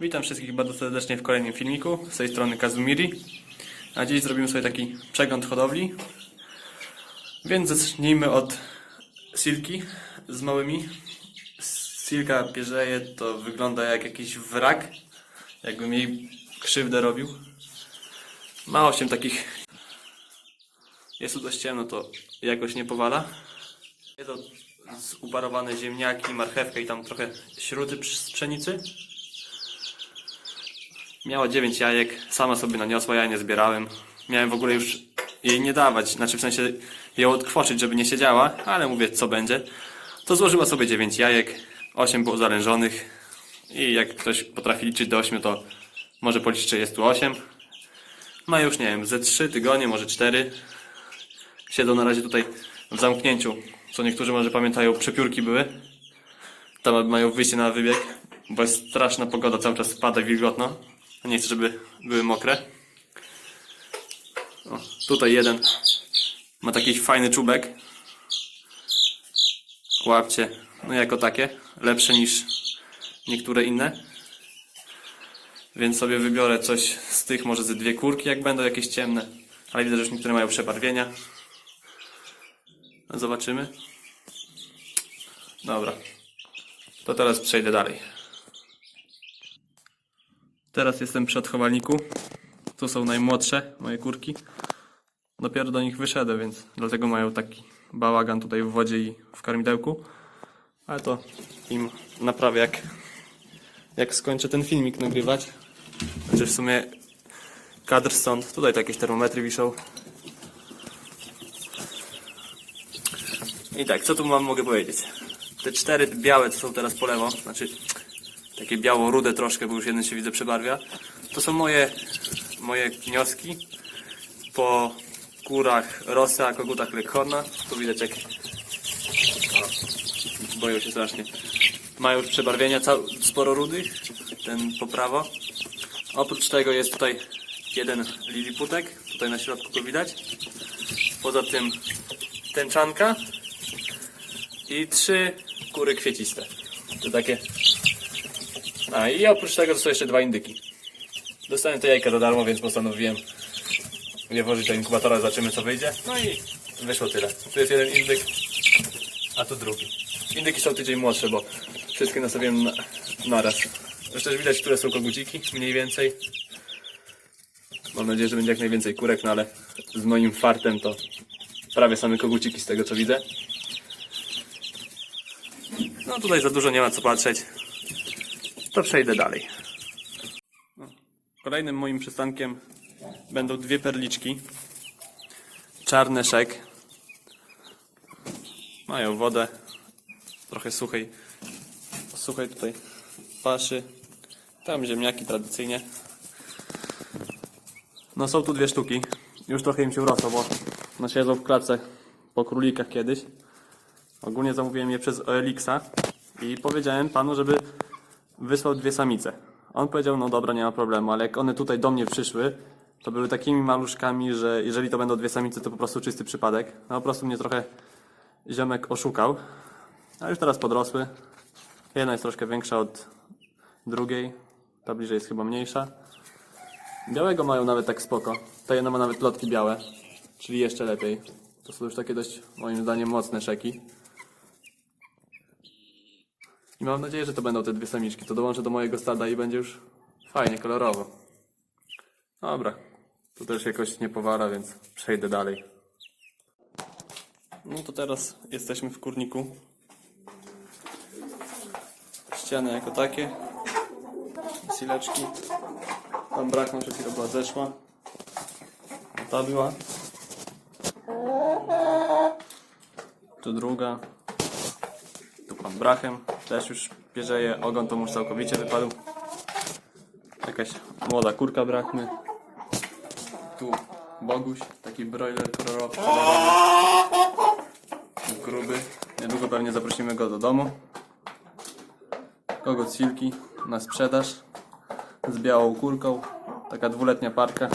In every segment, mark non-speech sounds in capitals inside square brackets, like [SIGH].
Witam wszystkich bardzo serdecznie w kolejnym filmiku. Z tej strony Kazumiri. A dziś zrobimy sobie taki przegląd hodowli. Więc zacznijmy od silki z małymi. Silka pierzeje to wygląda jak jakiś wrak. Jakbym jej krzywdę robił. Ma 8 takich. Jest tu dość ciemno, to jakoś nie powala. To z- uparowane ziemniaki, marchewkę i tam trochę śruty z pszenicy. Miała 9 jajek, sama sobie naniosła, ja nie zbierałem. Miałem w ogóle już jej nie dawać, znaczy w sensie ją odkwoczyć, żeby nie siedziała, ale mówię co będzie. To złożyła sobie 9 jajek, 8 było zarężonych i jak ktoś potrafi liczyć do 8, to może policzyć, czy jest tu 8. Ma już, nie wiem, ze 3 tygodnie, może 4. Siedzą na razie tutaj w zamknięciu, co niektórzy może pamiętają, przepiórki były. Tam mają wyjście na wybieg, bo jest straszna pogoda, cały czas spada wilgotno. Nie chcę, żeby były mokre. O, tutaj jeden ma taki fajny czubek. Łapcie, no jako takie, lepsze niż niektóre inne. Więc sobie wybiorę coś z tych, może ze dwie kurki, jak będą jakieś ciemne. Ale widzę, że już niektóre mają przebarwienia. No Zobaczymy. Dobra. To teraz przejdę dalej. Teraz jestem przy odchowalniku. Tu są najmłodsze moje kurki. Dopiero do nich wyszedłem, więc dlatego mają taki bałagan tutaj w wodzie i w karmidełku. Ale to im naprawię jak, jak skończę ten filmik nagrywać. Znaczy w sumie kadr stąd. Tutaj to jakieś termometry wiszą. I tak, co tu mam mogę powiedzieć? Te cztery białe, co są teraz po lewo, znaczy takie biało-rude troszkę, bo już jeden się widzę przebarwia. To są moje, moje wnioski po kurach Rosa, kogutach Leghorna. Tu widać jak o, boją się strasznie. Mają już przebarwienia, sporo rudych, ten po prawo. Oprócz tego jest tutaj jeden liliputek, tutaj na środku go widać. Poza tym tęczanka i trzy kury kwieciste. To takie. A i oprócz tego to są jeszcze dwa indyki. Dostałem te jajka za darmo, więc postanowiłem je włożyć do inkubatora, zobaczymy co wyjdzie. No i wyszło tyle. Tu jest jeden indyk, a tu drugi. Indyki są tydzień młodsze, bo wszystkie nastawiłem na, naraz. Też widać, które są koguciki, mniej więcej. Mam nadzieję, że będzie jak najwięcej kurek, no ale z moim fartem to prawie same koguciki z tego co widzę. No tutaj za dużo nie ma co patrzeć. To przejdę dalej. Kolejnym moim przystankiem będą dwie perliczki. Czarny szek. Mają wodę. Trochę suchej. Suchej tutaj paszy. Tam ziemniaki tradycyjnie. No są tu dwie sztuki. Już trochę im się urosło, bo no siedzą w klatce po królikach kiedyś. Ogólnie zamówiłem je przez OLX-a i powiedziałem panu, żeby wysłał dwie samice. On powiedział, no dobra, nie ma problemu, ale jak one tutaj do mnie przyszły, to były takimi maluszkami, że jeżeli to będą dwie samice, to po prostu czysty przypadek. No po prostu mnie trochę ziomek oszukał. A już teraz podrosły. Jedna jest troszkę większa od drugiej, ta bliżej jest chyba mniejsza. Białego mają nawet tak spoko. Ta jedna ma nawet lotki białe, czyli jeszcze lepiej. To są już takie dość, moim zdaniem, mocne szeki. I mam nadzieję, że to będą te dwie samiczki. To dołączę do mojego stada i będzie już fajnie, kolorowo. Dobra. Tu też jakoś nie powara, więc przejdę dalej. No to teraz jesteśmy w kurniku. Ściany jako takie. Sileczki. Tam brakną przed chwilą była zeszła. Ta była. Tu druga. Tu pan Brachem. Też już pierzeje. Ogon to już całkowicie wypadł. Jakaś młoda kurka brachmy. Tu Boguś. Taki broiler kolorowy. Gruby. Niedługo pewnie zaprosimy go do domu. Kogut silki na sprzedaż z białą kurką. Taka dwuletnia parka.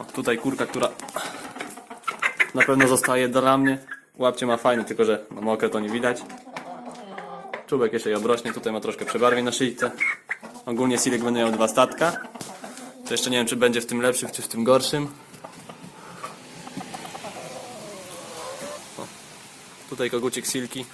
O, tutaj kurka, która na pewno zostaje dla mnie. Łapcie ma fajny, tylko że no mokre to nie widać. Czubek jeszcze obrośnie, tutaj ma troszkę przebarwień na szyjce. Ogólnie Silek będzie miał dwa statka. To jeszcze nie wiem, czy będzie w tym lepszym, czy w tym gorszym. O, tutaj kogucik Silki.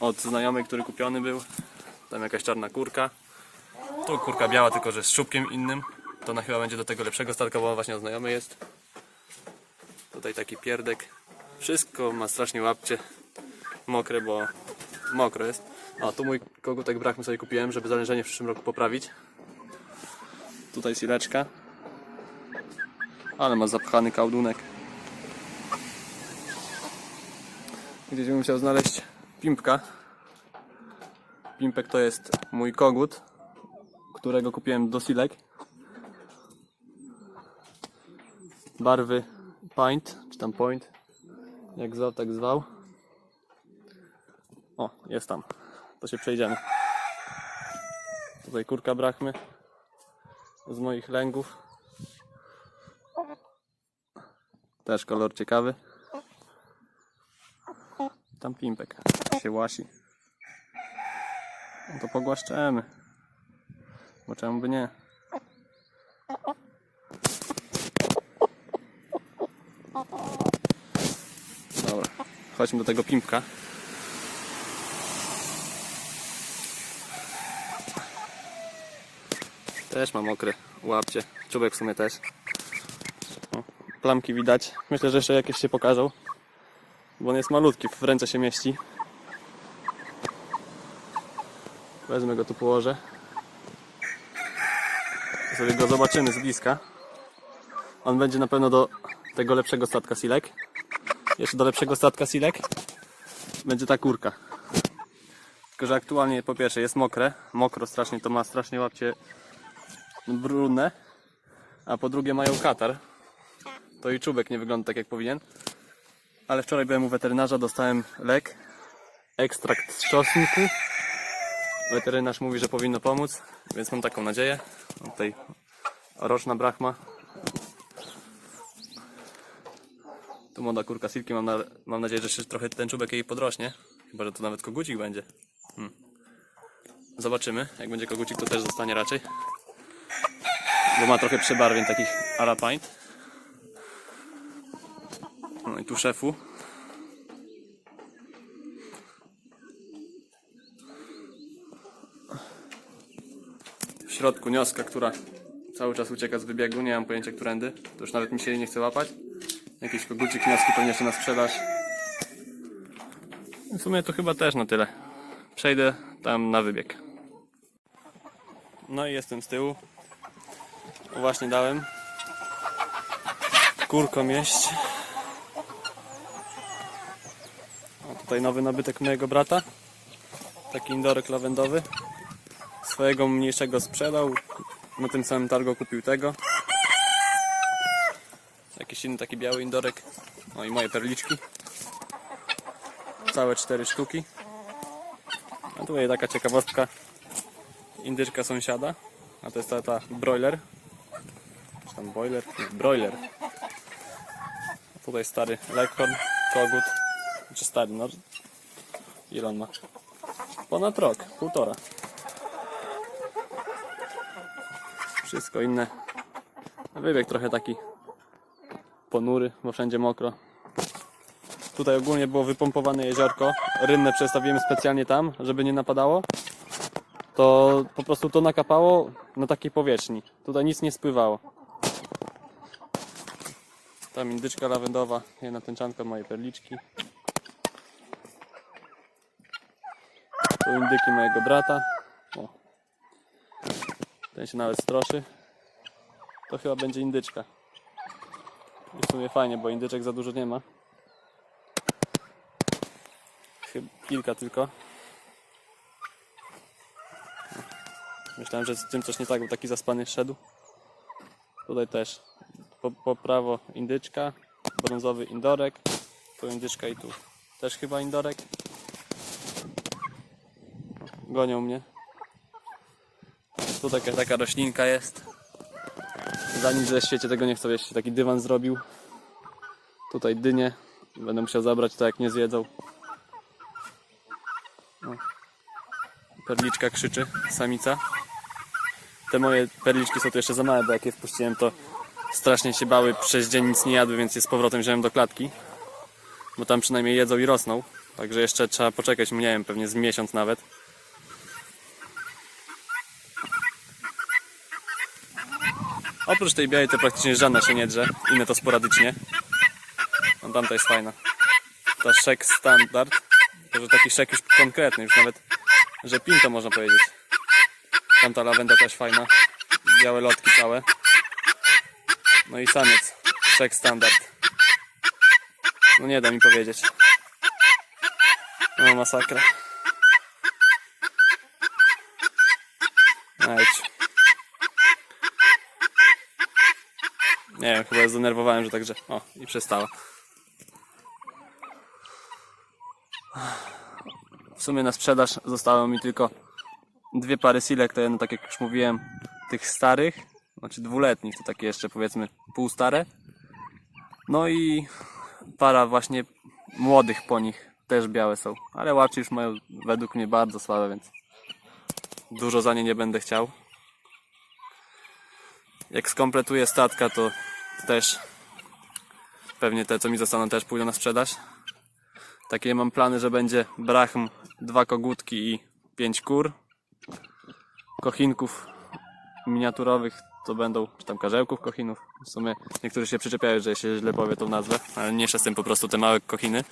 Od znajomej, który kupiony był. Tam jakaś czarna kurka. Tu kurka biała, tylko że z czubkiem innym. To ona chyba będzie do tego lepszego statka, bo właśnie od znajomej jest. Tutaj taki pierdek. Wszystko ma strasznie łapcie. Mokre, bo mokro jest. A tu mój kogutek brachmy sobie kupiłem, żeby zależenie w przyszłym roku poprawić. Tutaj sileczka. Ale ma zapchany kałdunek. Gdzieś bym musiał znaleźć pimpka. Pimpek to jest mój kogut, którego kupiłem do silek. Barwy Paint, czy tam Point, jak zwał, tak zwał. O, jest tam. To się przejdziemy. Tutaj kurka brachmy z moich lęgów. Też kolor ciekawy. Tam pimpek się łasi. No to pogłaszczemy. Bo czemu by nie? Dobra, chodźmy do tego pimpka. Też ma mokre łapcie. Czubek w sumie też. O, plamki widać. Myślę, że jeszcze jakieś się pokażą. Bo on jest malutki, w ręce się mieści. Wezmę go tu położę. Sobie go zobaczymy z bliska. On będzie na pewno do tego lepszego statka silek. Jeszcze do lepszego statka silek będzie ta kurka. Tylko, że aktualnie po pierwsze jest mokre, mokro strasznie, to ma strasznie łapcie brudne, a po drugie mają katar. To i czubek nie wygląda tak jak powinien. Ale wczoraj byłem u weterynarza, dostałem lek, ekstrakt z czosnku. Weterynarz mówi, że powinno pomóc, więc mam taką nadzieję. Tutaj roczna brachma. Tu młoda kurka silki, mam, na, mam nadzieję, że jeszcze trochę ten czubek jej podrośnie. Chyba, że to nawet kogucik będzie. Hmm. Zobaczymy. Jak będzie kogucik, to też zostanie raczej. Bo ma trochę przebarwień takich ala paint. No i tu szefu. W środku nioska, która cały czas ucieka z wybiegu. Nie mam pojęcia, którędy. To już nawet mi się jej nie chce łapać. Jakiś kogucik nioski pewnie jeszcze na sprzedaż. W sumie to chyba też na tyle. Przejdę tam na wybieg. No i jestem z tyłu. Właśnie dałem kurkom jeść. A tutaj nowy nabytek mojego brata. Taki indorek lawendowy. Swojego mniejszego sprzedał. Na tym samym targu kupił tego. Jakiś inny taki biały indorek. No i moje perliczki. Całe cztery sztuki. A tutaj taka ciekawostka. Indyczka sąsiada. A to jest ta, ta broiler. Tam boiler? Broiler. Tutaj stary leghorn, kogut. Czy stary, no. Ile on ma? Ponad rok, półtora. Wszystko inne. Wybieg trochę taki ponury, bo wszędzie mokro. Tutaj ogólnie było wypompowane jeziorko. Rynne przestawiłem specjalnie tam, żeby nie napadało. To po prostu to nakapało na takiej powierzchni. Tutaj nic nie spływało. Tam indyczka lawendowa, jedna tęczanka, moje perliczki. Tu indyki mojego brata. O. Ten się nawet stroszy. To chyba będzie indyczka. I w sumie fajnie, bo indyczek za dużo nie ma. Chyba kilka tylko. Myślałem, że z tym coś nie tak, bo taki zaspany szedł. Tutaj też po, po prawo indyczka, brązowy indorek, tu indyczka i tu też chyba indorek. Gonią mnie. Tu taka, taka roślinka jest. Za nic ze świecie tego nie chcę, jeszcze taki dywan zrobił. Tutaj dynie. Będę musiał zabrać to jak nie zjedzą. O. Perliczka krzyczy, samica. Te moje perliczki są tu jeszcze za małe, bo jak je wpuściłem, to strasznie się bały, przez dzień nic nie jadły, więc je z powrotem wziąłem do klatki. Bo tam przynajmniej jedzą i rosną. Także jeszcze trzeba poczekać, nie wiem, pewnie z miesiąc nawet. Oprócz tej białej to praktycznie żadna się nie drze, inne to sporadycznie. No tamta jest fajna. Ta szek standard, to że taki szek już konkretny, już nawet, że pinto można powiedzieć. Tamta lawenda też fajna, białe lotki całe. No i samiec, szek standard. No nie da mi powiedzieć. No masakra. Ej, Nie wiem, chyba zdenerwowałem, że także. O, i przestała. W sumie na sprzedaż zostało mi tylko dwie pary silek, to jedno, tak jak już mówiłem, tych starych, znaczy dwuletnich, to takie jeszcze powiedzmy półstare. No i para właśnie młodych po nich, też białe są, ale łaczy już mają według mnie bardzo słabe, więc dużo za nie nie będę chciał. Jak skompletuję statka, to też pewnie te, co mi zostaną, też pójdą na sprzedaż. Takie mam plany, że będzie brachm, dwa kogutki i pięć kur. Kochinków miniaturowych to będą, czy tam karzełków kochinów. W sumie niektórzy się przyczepiają, że się źle powie tą nazwę, ale nie z tym po prostu te małe kochiny.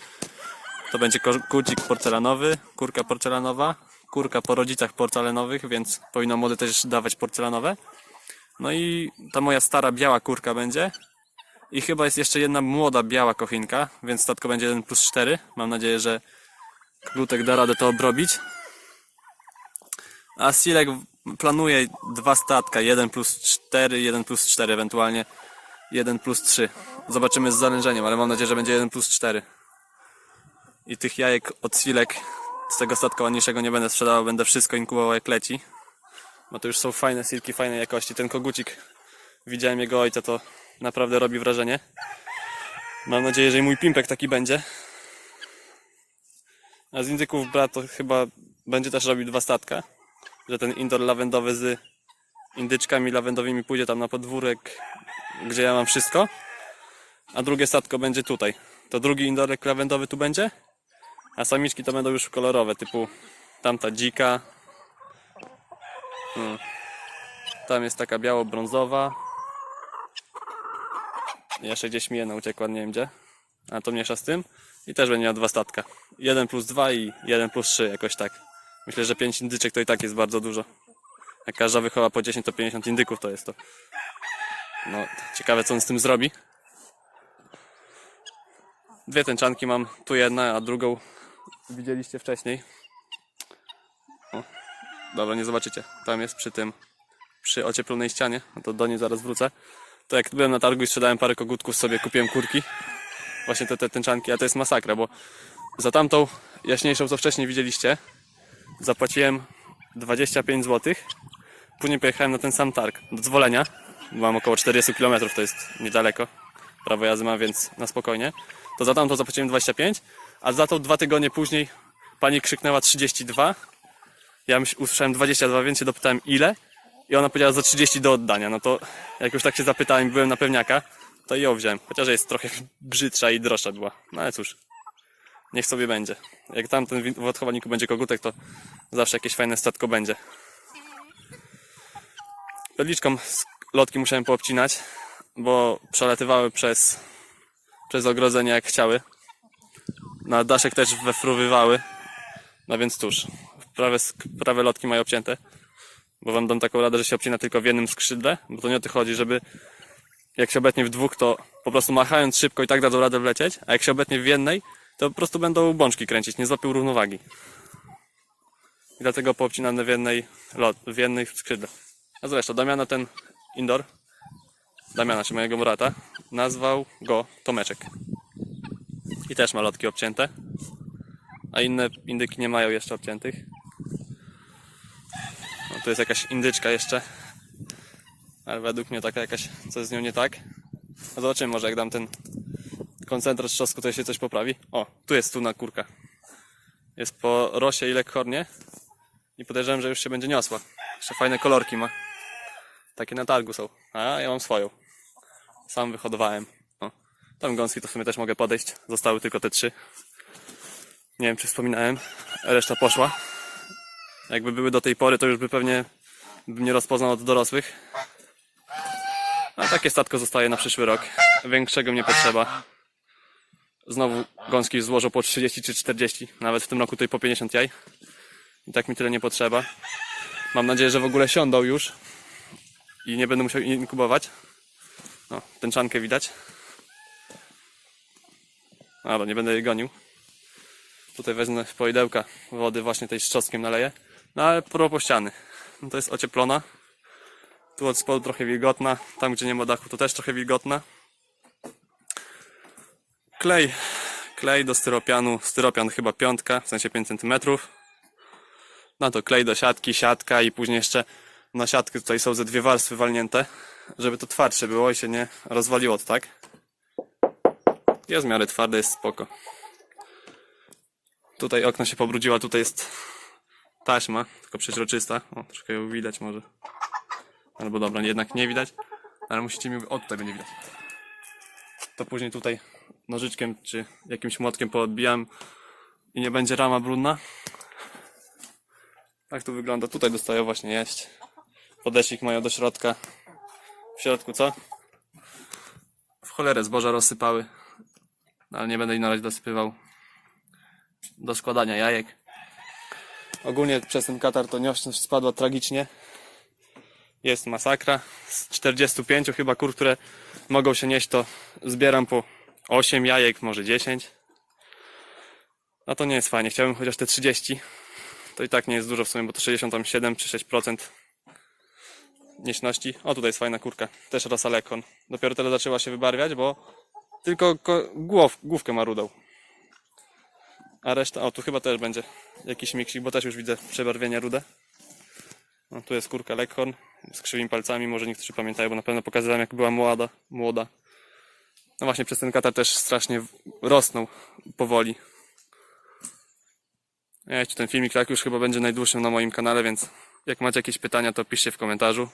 To będzie kucik porcelanowy, kurka porcelanowa, kurka po rodzicach porcelanowych, więc powinno młode też dawać porcelanowe. No i ta moja stara biała kurka będzie. I chyba jest jeszcze jedna młoda biała kochinka, więc statko będzie 1 plus 4. Mam nadzieję, że Glutek da radę to obrobić. A Silek planuje dwa statka, 1 plus 4, 1 plus 4, ewentualnie 1 plus 3. Zobaczymy z zalężeniem, ale mam nadzieję, że będzie 1 plus 4. I tych jajek od Silek z tego statka ładniejszego nie będę sprzedawał, będę wszystko inkubował jak leci. Bo to już są fajne silki, fajnej jakości. Ten kogucik, widziałem jego ojca, to naprawdę robi wrażenie. Mam nadzieję, że i mój pimpek taki będzie. A z indyków brat to chyba będzie też robił dwa statka. Że ten indoor lawendowy z indyczkami lawendowymi pójdzie tam na podwórek, gdzie ja mam wszystko. A drugie statko będzie tutaj. To drugi indorek lawendowy tu będzie. A samiczki to będą już kolorowe, typu tamta dzika, Tam jest taka biało-brązowa. Jeszcze gdzieś mi jedna uciekła, nie wiem gdzie. A to mniejsza z tym. I też będzie miała dwa statka. 1 plus 2 i 1 plus 3, jakoś tak. Myślę, że 5 indyczek to i tak jest bardzo dużo. Jak każda wychowa po 10 to 50 indyków to jest to. No, ciekawe co on z tym zrobi. Dwie tęczanki mam, tu jedna, a drugą widzieliście wcześniej. Dobra, nie zobaczycie. Tam jest przy tym, przy ocieplonej ścianie. No to do niej zaraz wrócę. To jak byłem na targu i sprzedałem parę kogutków sobie, kupiłem kurki. Właśnie te, te tęczanki, a to jest masakra, bo za tamtą jaśniejszą, co wcześniej widzieliście, zapłaciłem 25 zł. Później pojechałem na ten sam targ do dzwolenia. Mam około 40 km, to jest niedaleko. Prawo jazdy mam, więc na spokojnie. To za tamtą zapłaciłem 25, a za tą dwa tygodnie później pani krzyknęła 32 ja usłyszałem 22, więc się dopytałem ile i ona powiedziała za 30 do oddania. No to jak już tak się zapytałem, byłem na pewniaka, to ją wziąłem. Chociaż jest trochę [LAUGHS] brzydsza i droższa była. No ale cóż, niech sobie będzie. Jak tam ten w odchowaniku będzie kogutek, to zawsze jakieś fajne statko będzie. Pedliczką z lotki musiałem poobcinać, bo przelatywały przez, przez ogrodzenie jak chciały. Na daszek też wefruwywały. No więc cóż, prawe, prawe lotki mają obcięte. Bo wam dam taką radę, że się obcina tylko w jednym skrzydle, bo to nie o to chodzi, żeby jak się obetnie w dwóch, to po prostu machając szybko i tak dadzą radę wlecieć, a jak się obetnie w jednej, to po prostu będą bączki kręcić, nie złapią równowagi. I dlatego poobcinane w jednej lot, w jednej skrzydle. A zresztą Damiana ten indoor, Damiana, czy mojego brata, nazwał go Tomeczek. I też ma lotki obcięte a inne indyki nie mają jeszcze obciętych. No, tu jest jakaś indyczka jeszcze, ale według mnie taka jakaś, coś z nią nie tak. No zobaczymy, może jak dam ten koncentrat trzosku, to się coś poprawi. O, tu jest tu na kurka. Jest po rosie i lekhornie. I podejrzewam, że już się będzie niosła. Jeszcze fajne kolorki ma. Takie na targu są. A ja mam swoją. Sam wyhodowałem. No. Tam gąski to w sumie też mogę podejść. Zostały tylko te trzy. Nie wiem, czy wspominałem. Reszta poszła. Jakby były do tej pory, to już by pewnie bym nie rozpoznał od dorosłych. A takie statko zostaje na przyszły rok. Większego mnie potrzeba. Znowu gąski złożą po 30 czy 40. Nawet w tym roku tutaj po 50 jaj. I tak mi tyle nie potrzeba. Mam nadzieję, że w ogóle siądą już. I nie będę musiał inkubować. No, tęczankę widać. Ale nie będę jej gonił. Tutaj wezmę poidełka wody właśnie tej z trzoskiem naleję. No ale propos ściany. No to jest ocieplona. Tu od spodu trochę wilgotna. Tam gdzie nie ma dachu to też trochę wilgotna. Klej. Klej do styropianu. Styropian chyba piątka, w sensie 5 cm. No to klej do siatki, siatka i później jeszcze na siatkę tutaj są ze dwie warstwy walnięte, żeby to twardsze było i się nie rozwaliło to tak. Jest w miarę twarde, jest spoko. Tutaj okno się pobrudziła, tutaj jest taśma, tylko przeźroczysta. O, troszkę ją widać może. Albo dobra, jednak nie widać. Ale musicie mi... O, tutaj będzie widać. To później tutaj nożyczkiem czy jakimś młotkiem poodbijam i nie będzie rama brudna. Tak tu wygląda. Tutaj dostają właśnie jeść. Podeszlik mają do środka. W środku co? W cholerę zboża rozsypały. No, Ale nie będę ignorać dosypywał. Do składania jajek. Ogólnie przez ten katar to niośność spadła tragicznie. Jest masakra. Z 45 chyba kur, które mogą się nieść, to zbieram po 8 jajek, może 10. No to nie jest fajnie. Chciałbym chociaż te 30. To i tak nie jest dużo w sumie, bo to 67 czy 6% nieśności. O, tutaj jest fajna kurka. Też rasa lekon. Dopiero teraz zaczęła się wybarwiać, bo tylko ko- głow, główkę ma rudą. A reszta, o tu chyba też będzie jakiś miksik, bo też już widzę przebarwienia rude. No, tu jest kurka Leghorn z krzywymi palcami, może niektórzy pamiętają, bo na pewno pokazałem jak była młoda. młoda. No właśnie przez ten katar też strasznie rosnął powoli. Wiecie, ten filmik tak już chyba będzie najdłuższym na moim kanale, więc jak macie jakieś pytania, to piszcie w komentarzu.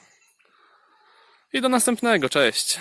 I do następnego, cześć!